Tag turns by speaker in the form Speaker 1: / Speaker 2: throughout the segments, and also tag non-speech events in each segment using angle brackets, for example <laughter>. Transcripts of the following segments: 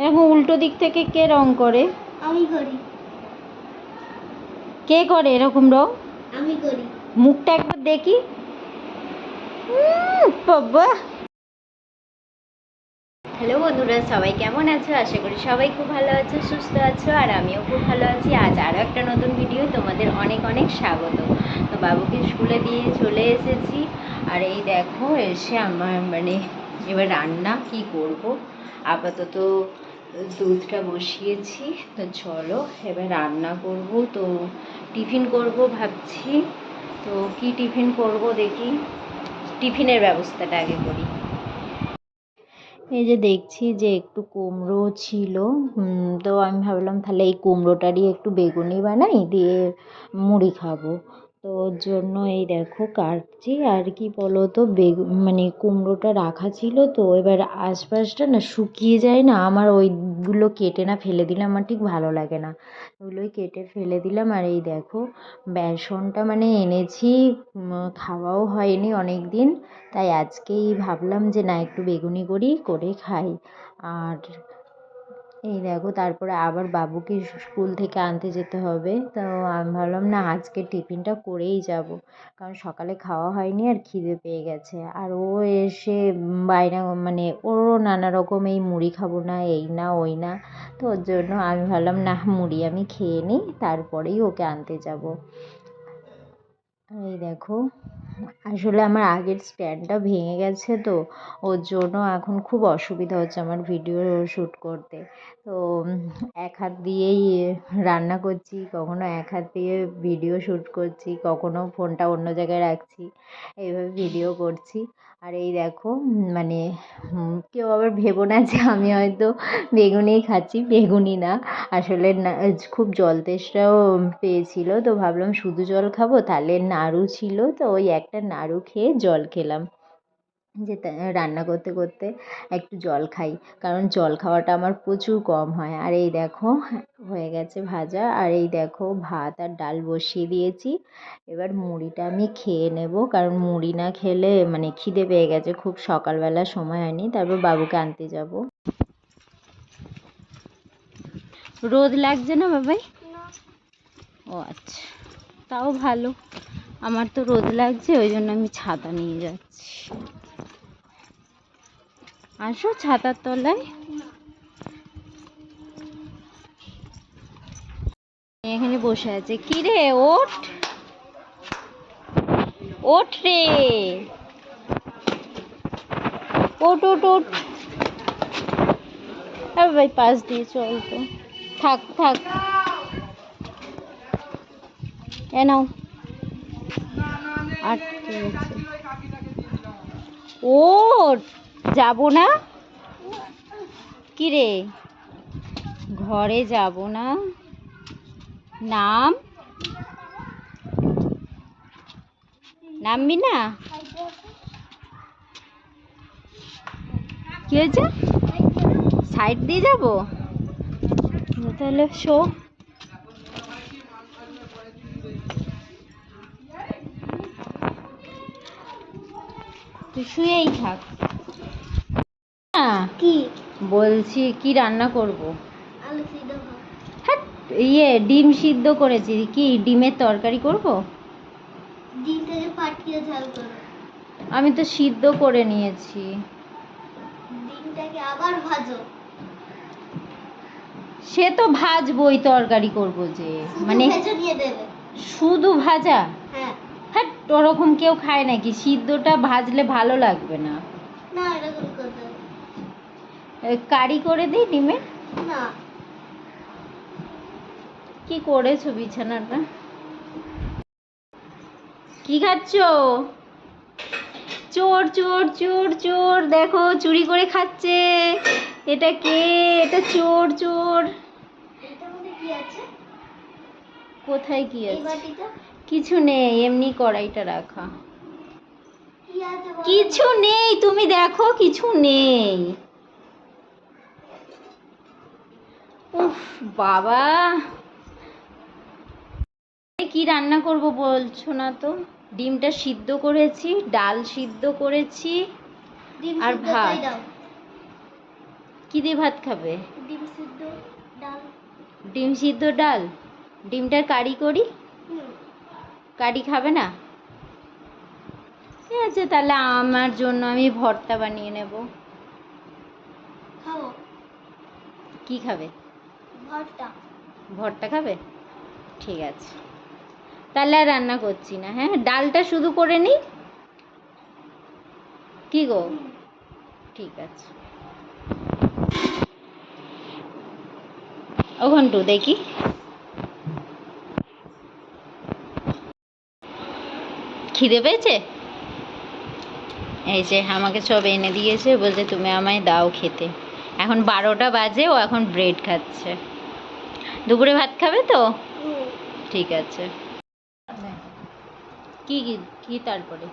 Speaker 1: এরকম উল্টো দিক থেকে কে রং করে?
Speaker 2: আমি করি।
Speaker 1: কে করে এরকম রং?
Speaker 2: আমি করি।
Speaker 1: মুখটা একবার দেখি। বাবা। হ্যালো বন্ধুরা সবাই কেমন আছো? আশা করি সবাই খুব ভালো আছো সুস্থ আছো আর আমিও খুব ভালো আছি। আজ আরও একটা নতুন ভিডিও তোমাদের অনেক অনেক স্বাগত। তো বাবুকে স্কুলে দিয়ে চলে এসেছি। আর এই দেখো এসে আমার মানে এবার রান্না কি করব? আপাতত দুধটা বসিয়েছি, তো চলো এবার রান্না করব। তো টিফিন করব ভাবছি, তো কি টিফিন করব দেখি। টিফিনের ব্যবস্থাটা আগে করি। এই যে দেখছি যে একটু কুমড়ো ছিল তো আমি ভাবলাম তাহলে এই কুমড়োটারই একটু বেগুনি বানাই, দিয়ে মুড়ি খাব। তো ওর জন্য এই দেখো কাটছি, আর কি বলো তো বেগু মানে কুমড়োটা রাখা ছিল তো, এবার আশপাশটা না শুকিয়ে যায় না, আমার ওইগুলো কেটে না ফেলে দিলে আমার ঠিক ভালো লাগে না। ওগুলোই কেটে ফেলে দিলাম, আর এই দেখো, বেসনটা মানে এনেছি খাওয়াও হয়নি অনেক দিন তাই আজকেই ভাবলাম যে না একটু বেগুনি করি করে খাই। আর এই দেখো, তারপরে আবার বাবুকে স্কুল থেকে আনতে যেতে হবে। তো আমি ভাবলাম, না, আজকে টিফিনটা করেই যাব। কারণ সকালে খাওয়া হয়নি আর খিদে পেয়ে গেছে। আর ও এসে বায়না মানে ওরও নানা রকম এই মুড়ি খাব না, এই না, ওই না। তো ওর জন্য আমি ভাবলাম, না, মুড়ি আমি খেয়ে নিই, তারপরেই ওকে আনতে যাব। এই দেখো, আসলে আমার আগের স্ট্যান্ডটা ভেঙে গেছে তো, ওর জন্য এখন খুব অসুবিধা হচ্ছে আমার ভিডিও শ্যুট করতে। তো, এক হাত দিয়েই রান্না করছি, কখনো এক হাত দিয়ে ভিডিও শ্যুট করছি, কখনো ফোনটা অন্য জায়গায় রাখছি, এইভাবে ভিডিও করছি। আর এই দেখো মানে কেউ আবার ভেবো না যে আমি হয়তো বেগুনেই খাচ্ছি, বেগুনই না। আসলে না খুব জল তেষ্টাও পেয়েছিলো, তো ভাবলাম শুধু জল খাব, তাহলে নাড়ু ছিল, তো ওই একটা নাড়ু খেয়ে জল খেলাম। যে রান্না করতে করতে একটু জল খাই। কারণ জল খাওয়াটা আমার প্রচুর কম হয়। আর এই দেখো, হয়ে গেছে ভাজা। আর এই দেখো, ভাত আর ডাল বসিয়ে দিয়েছি। এবার মুড়িটা আমি খেয়ে নেব। কারণ মুড়ি না খেলে মানে খিদে পেয়ে গেছে। খুব সকালবেলা সময় হয়নি। তারপর বাবুকে আনতে যাব। রোদ লাগছে না বাবাই? ও আচ্ছা। তাও ভালো। আমার তো রোদ লাগছে, ওই জন্য আমি ছাতা নিয়ে যাচ্ছি। আসো ছাতার তলায়। এখানে বসে আছে। কি রে, ওঠ। ওঠ রে। ওঠ ওঠ আরে ভাই, পাশ দিয়ে চল তো। থাক থাক। এ নাও। আটকে গেছে। ও যাব না? কি রে ঘরে যাব না? নাম? নামবি না? কি হয়েছে? সাইড দিয়ে যাব? তাহলে শো। তুই শুয়েই থাক।
Speaker 2: কি?
Speaker 1: বলছি কি রান্না করব?
Speaker 2: আলু সিদ্ধ
Speaker 1: হ্যাঁ ইয়ে ডিম সিদ্ধ করেছি। কি ডিমের তরকারি করব?
Speaker 2: ডিম থেকে ফাটিয়ে ঝাল করো
Speaker 1: আমি তো সিদ্ধ করে নিয়েছি।
Speaker 2: ডিমটাকে আবার ভাজো।
Speaker 1: সে তো ভাজবই তরকারি করব যে। মানে শুধু ভাজা?
Speaker 2: হ্যাঁ।
Speaker 1: হ্যাঁ ওরকম কেউ খায় নাকি? সিদ্ধটা ভাজলে ভালো লাগবে না।
Speaker 2: না এরকম
Speaker 1: কারি করে দিই ডিমের
Speaker 2: না।
Speaker 1: কি করেছ বিছানাটা? কি খাচ্ছ? চোর চোর চোর চোর দেখো চুরি করে খাচ্ছে। এটা কে? এটা চোর চোর। কোথায় কি আছে? কিছু নেই এমনি কড়াইটা রাখা? কিছু নেই তুমি দেখো কিছু নেই। উফ বাবা। কি রান্না করব বলছো না তো? ডিমটা সিদ্ধ করেছি ডাল সিদ্ধ করেছি আর ভাত। কি দিয়ে ভাত খাবে?
Speaker 2: ডিম সিদ্ধ ডাল।
Speaker 1: ডিম সিদ্ধ ডাল? ডিমটার কারি করি? কারি খাবে না? ঠিক আছে তাহলে আমার জন্য আমি ভর্তা বানিয়ে নেব।
Speaker 2: খাব।
Speaker 1: কি খাবে?
Speaker 2: ভর্তা।
Speaker 1: ভর্তা খাবে? ঠিক আছে। তাহলে আর রান্না করছি না হ্যাঁ? ডালটা শুধু করে নিই কি গো? ঠিক আছে। ও ঘন্টু দেখি। খিদে পেয়েছে? এই যে আমাকে সব এনে দিয়েছে বলছে তুমি আমায় দাও খেতে। এখন বারোটা বাজে ও এখন ব্রেড খাচ্ছে। দুপুরে ভাত খাবে তো? ঠিক আছে। কি কি কি তারপরে?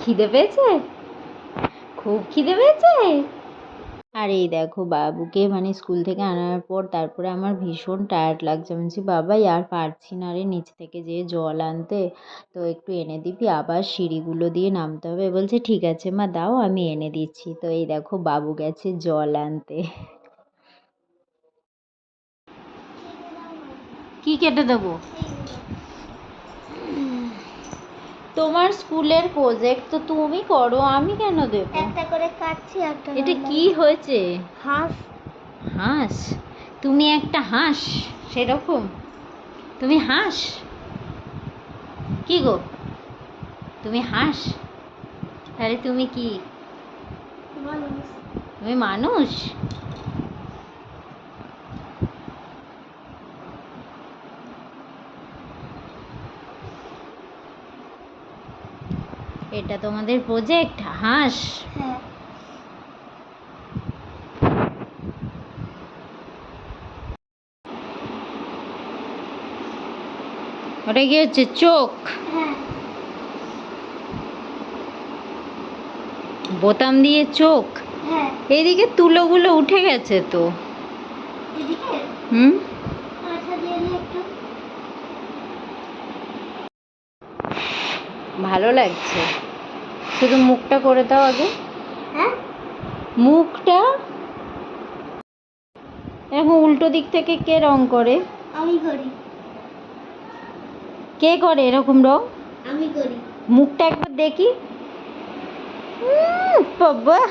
Speaker 1: খিদে পেয়েছে? খুব খিদে পেয়েছে? আর এই দেখো বাবুকে মানে স্কুল থেকে আনার পর তারপরে আমার ভীষণ টায়ার্ড লাগছে। আমি বলছি বাবা আর পারছি না রে নিচ থেকে যেয়ে জল আনতে। তো একটু এনে দিবি, আবার সিঁড়িগুলো দিয়ে নামতে হবে। বলছে, ঠিক আছে মা, দাও, আমি এনে দিচ্ছি। তো এই দেখো বাবু গেছে জল আনতে। কি কেটে দেবো? তোমার স্কুলের প্রজেক্ট তো তুমি করো আমি কেন দেবো?
Speaker 2: একটা করে কাটছি একটা
Speaker 1: এটা কি হয়েছে?
Speaker 2: হাঁস।
Speaker 1: হাঁস? তুমি একটা হাঁস সেরকম? তুমি হাঁস? কি গো? তুমি হাঁস? তাহলে তুমি কি?
Speaker 2: মানুষ।
Speaker 1: তুমি মানুষ? এটা তোমাদের প্রজেক্ট হাঁস।
Speaker 2: হ্যাঁ।
Speaker 1: ওটা কি হচ্ছে? চোখ?
Speaker 2: হ্যাঁ।
Speaker 1: বোতাম দিয়ে চোখ?
Speaker 2: হ্যাঁ।
Speaker 1: এইদিকে তুলোগুলো উঠে গেছে তো। হুম
Speaker 2: আঠা দিয়ে নি একটু
Speaker 1: ভালো লাগছে। শুধু মুখটা করে দাও আগে।
Speaker 2: হ্যাঁ?
Speaker 1: মুখটা এরকম উল্টো দিক থেকে কে রং করে?
Speaker 2: আমি করি।
Speaker 1: কে করে এরকম রং?
Speaker 2: আমি করি।
Speaker 1: মুখটা একবার দেখি। বাবা।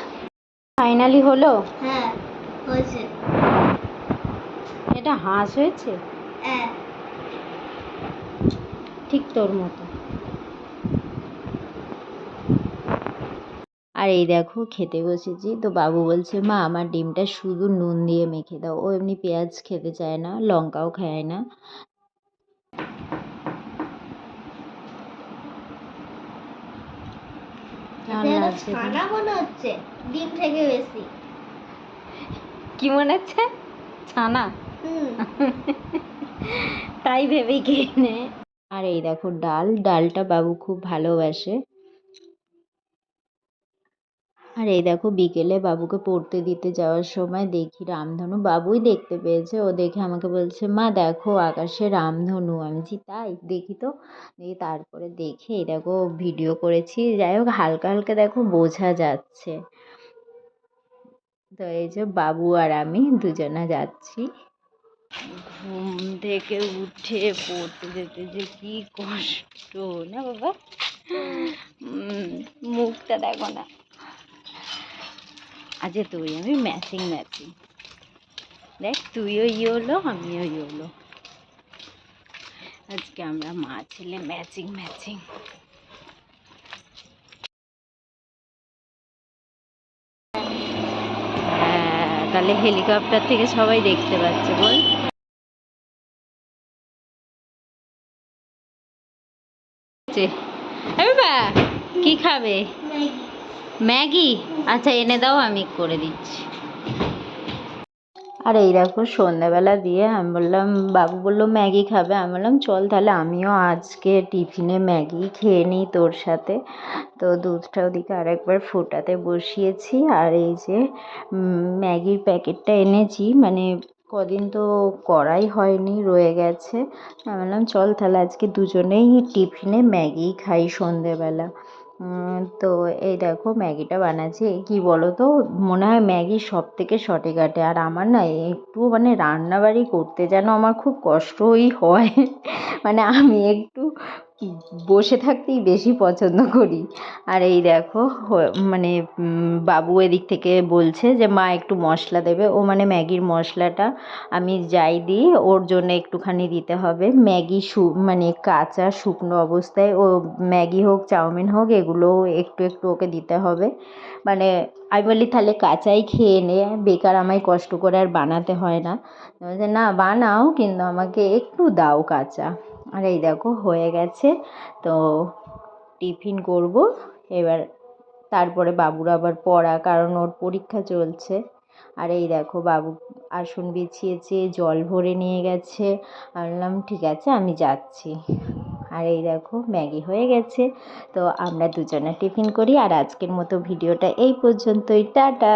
Speaker 1: ফাইনালি হলো?
Speaker 2: হ্যাঁ হয়েছে।
Speaker 1: এটা হাঁস হয়েছে?
Speaker 2: হ্যাঁ।
Speaker 1: ঠিক তোর মতো। আর এই দেখো খেতে বসেছি। তো বাবু বলছে মা আমার ডিমটা শুধু নুন দিয়ে মেখে দাও। ও এমনি পেঁয়াজ খেতে চায় না লঙ্কাও খায় না।
Speaker 2: ডিম থেকে বেশি।
Speaker 1: কি মনে হচ্ছে? ছানা? তাই ভেবেই খেয়ে নে। আর এই দেখো ডাল ডালটা বাবু খুব ভালোবাসে। আর এই দেখো বিকেলে বাবুকে পড়তে দিতে যাওয়ার সময় দেখি রামধনু বাবুই দেখতে পেয়েছে। ও দেখে আমাকে বলছে, মা, দেখো আকাশে রামধনু। আমি বলছি, তাই? দেখি তো। দেখি তারপরে দেখে এই দেখো ভিডিও করেছি। যাই হোক, হালকা হালকা দেখো বোঝা যাচ্ছে। তো এই যে বাবু আর আমি দুজনা যাচ্ছি। ঘুম থেকে উঠে পড়তে যেতে যে কি কষ্ট, না বাবা? মুখটা দেখো না। আজ তুই, আমি ম্যাচিং ম্যাচিং দেখ, তুইও ইয়োলো, আমিও ইয়ে ইয়োলো। আজকে আমরা মা ছেলে ম্যাচিং ম্যাচিং তাহলে হেলিকপ্টার থেকে সবাই দেখতে পাচ্ছে, বল। কি খাবে?
Speaker 2: ম্যাগি?
Speaker 1: আচ্ছা এনে দাও আমি করে দিচ্ছি। আর এই দেখো সন্ধ্যাবেলা দিয়ে আমি বললাম বাবু বলল ম্যাগি খাবে। আমি বললাম চল তাহলে আমিও আজকে টিফিনে ম্যাগি খেয়ে নিই তোর সাথে। তো দুধটা ওদিকে আরেকবার ফোটাতে বসিয়েছি। আর এই যে ম্যাগির প্যাকেটটা এনেছি। মানে কদিন তো করাই হয়নি রয়ে গেছে। আমি বললাম চল তাহলে আজকে দুজনেই টিফিনে ম্যাগি খাই সন্ধেবেলা উম, তো এই দেখো ম্যাগিটা বানাচ্ছি। কি বলো তো মনে হয় ম্যাগি সব থেকে শর্টে কাটে আর আমার না একটু মানে রান্নাবাড়ি করতে যেন আমার খুব কষ্টই হয়। <laughs> মানে আমি একটু বসে থাকতেই বেশি পছন্দ করি। আর এই দেখো মানে বাবু এদিক থেকে বলছে যে, মা, একটু মশলা দেবে। ও মানে ম্যাগির মশলাটা আমি যাই দিই, ওর জন্য একটুখানি দিতে হবে। ম্যাগি শু মানে কাঁচা শুকনো অবস্থায়, ও ম্যাগি হোক, চাউমিন হোক এগুলো একটু একটু ওকে দিতে হবে। মানে আমি বলি তাহলে কাঁচাই খেয়ে নে, বেকার আমায় কষ্ট করে আর বানাতে হয় না। না, বানাও, কিন্তু আমাকে একটু দাও কাঁচা। আর এই দেখো, হয়ে গেছে। তো টিফিন করব। এবার তারপরে বাবুর আবার পড়া, কারণ ওর পরীক্ষা চলছে। আর এই দেখো, বাবু আসন বিছিয়েছে, জল ভরে নিয়ে গেছে। আমি বললাম ঠিক আছে, আমি যাচ্ছি। আর এই দেখো, ম্যাগি হয়ে গেছে। তো আমরা দুজনে টিফিন করি। আর আজকের মতো ভিডিওটা এই পর্যন্তই। টাটা!